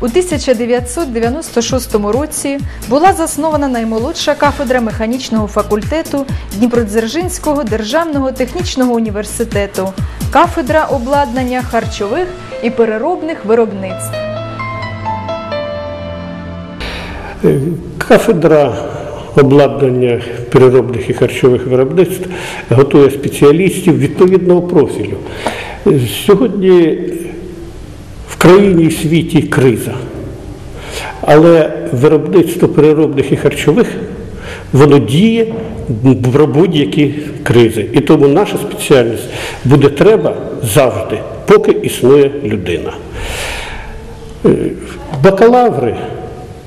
У 1996 році була заснована наймолодша кафедра механічного факультету Дніпродзержинського державного технічного університету, кафедра обладнання харчових і переробних виробництв. Е, Кафедра обладнання переробних і харчових виробництв готує спеціалістів відповідного профілю. Е, Сьогодні країні і світі криза, але виробництво переробних і харчових воно діє в будь-які кризи. І тому наша спеціальність буде треба завжди, поки існує людина. Е, Бакалаври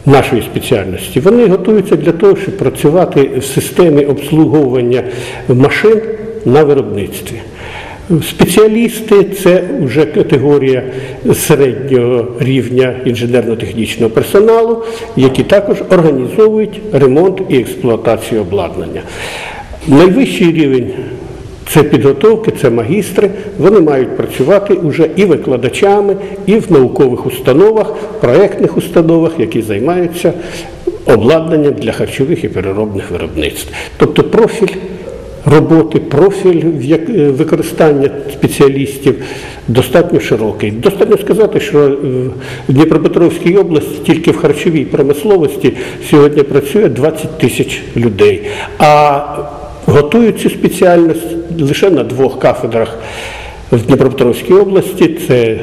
нашої спеціальності вони готуються для того, щоб працювати в системі обслуговування машин на виробництві. Спеціалісти це вже категорія середнього рівня інженерно-технічного персоналу, які також організовують ремонт і експлуатацію обладнання. Найвищий рівень це підготовки, це магістри. Вони мають працювати вже і викладачами, і в наукових установах, проектних установах, які займаються обладнанням для харчових і переробних виробництв. Тобто профіль роботи, профіль е, використання спеціалістів достатньо широкий. Достатньо сказати, що е, в Дніпропетровській області тільки в харчовій промисловості сьогодні працює 20 тисяч людей. А готують цю спеціальність лише на двох кафедрах в Дніпропетровській області. Це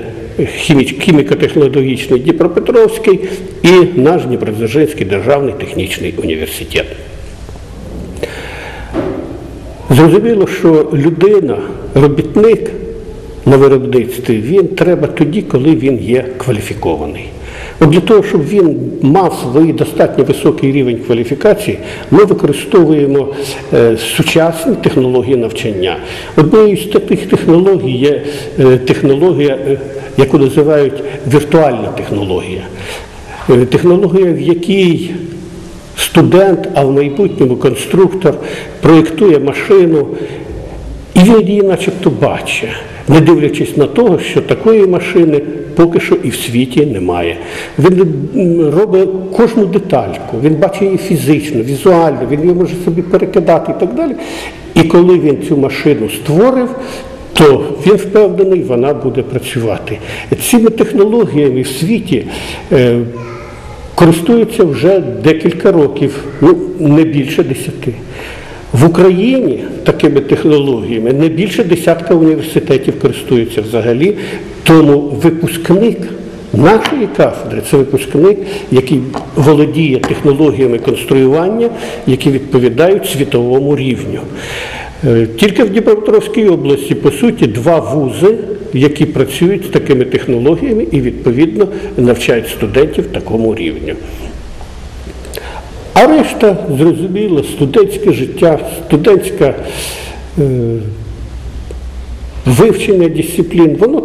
хіміко-технологічний Дніпропетровський і наш Дніпродзержинський державний технічний університет. Зрозуміло, що людина, робітник на виробництві, він треба тоді, коли він є кваліфікований. От для того, щоб він мав свій достатньо високий рівень кваліфікації, ми використовуємо е, сучасні технології навчання. Однією з таких технологій є е, технологія, е, яку називають віртуальна технологія. Технологія, в якій студент, а в майбутньому конструктор проєктує машину, і він її начебто бачить, не дивлячись на те, що такої машини поки що і в світі немає. Він робить кожну детальку, він бачить її фізично, візуально, він її може собі перекидати і так далі. І коли він цю машину створив, то він впевнений, вона буде працювати. Цими технологіями в світі користуються вже декілька років, ну не більше десяти. В Україні такими технологіями не більше десятка університетів користуються взагалі, тому випускник нашої кафедри це випускник, який володіє технологіями конструювання, які відповідають світовому рівню. Е, Тільки в Дніпропетровській області, по суті, два вузи, які працюють з такими технологіями і відповідно навчають студентів такому рівню. А решта, зрозуміло, студентське життя, студентське вивчення дисциплін, воно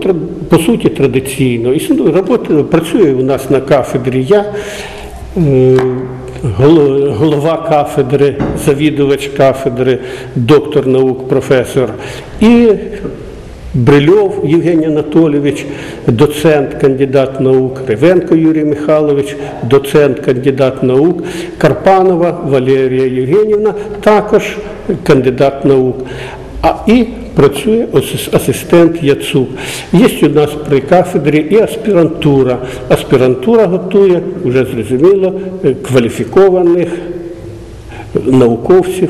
по суті традиційно. Робота, працює у нас на кафедрі я, е, голова кафедри, завідувач кафедри, доктор наук, професор. І Брильов Євгеній Анатолійович, доцент, кандидат наук, Ревенко Юрій Михайлович, доцент, кандидат наук, Карпанова Валерія Євгенівна, також кандидат наук. А і працює асистент Яцук. Є у нас при кафедрі і аспірантура. Аспірантура готує, вже зрозуміло, кваліфікованих науковців,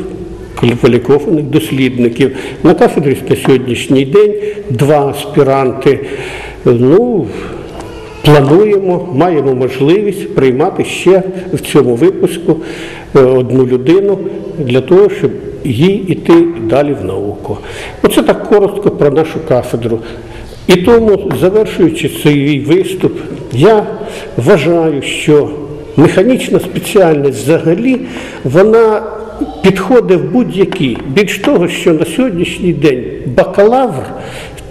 кваліфікованих дослідників. На кафедрі на сьогоднішній день два аспіранти. Ну, плануємо, маємо можливість приймати ще в цьому випуску е, одну людину для того, щоб їй іти далі в науку. Оце так коротко про нашу кафедру. І тому, завершуючи свій виступ, я вважаю, що механічна спеціальність взагалі вона підходить в будь-який. Більш того, що на сьогоднішній день бакалавр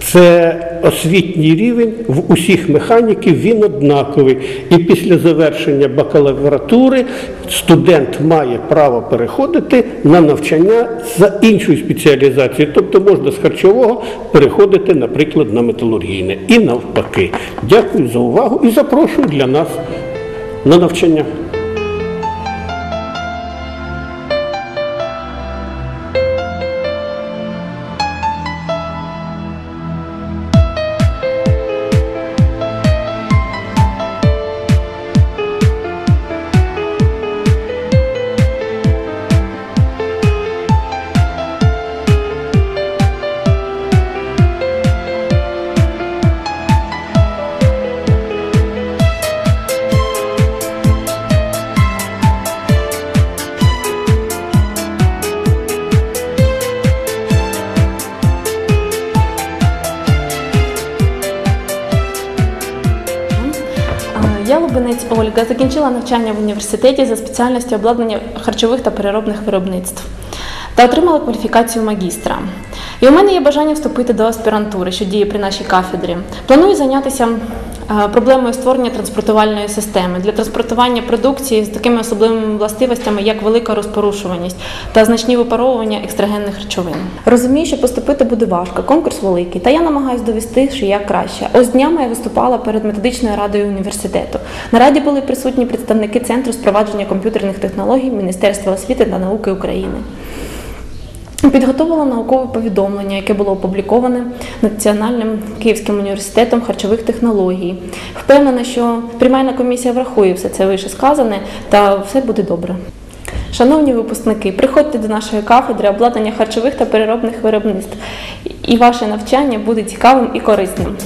це освітній рівень в усіх механіків, він однаковий. І після завершення бакалавратури студент має право переходити на навчання за іншою спеціалізацією. Тобто можна з харчового переходити, наприклад, на металургійне. І навпаки. Дякую за увагу і запрошую для нас на навчання. Лубенець Ольга закінчила навчання в університеті за спеціальністю обладнання харчових та переробних виробництв та отримала кваліфікацію магістра. І у мене є бажання вступити до аспірантури, що діє при нашій кафедрі. Планую зайнятися проблемою створення транспортувальної системи для транспортування продукції з такими особливими властивостями, як велика розпорушуваність та значні випаровування екстрагенних речовин. Розумію, що поступити буде важко, конкурс великий, та я намагаюся довести, що я краще. Ось днями я виступала перед методичною радою університету. На раді були присутні представники Центру спровадження комп'ютерних технологій Міністерства освіти та науки України. Підготовила наукове повідомлення, яке було опубліковане Національним Київським університетом харчових технологій. Впевнена, що приймальна комісія врахує все це вище сказане та все буде добре. Шановні випускники, приходьте до нашої кафедри обладнання харчових та переробних виробництв, і ваше навчання буде цікавим і корисним.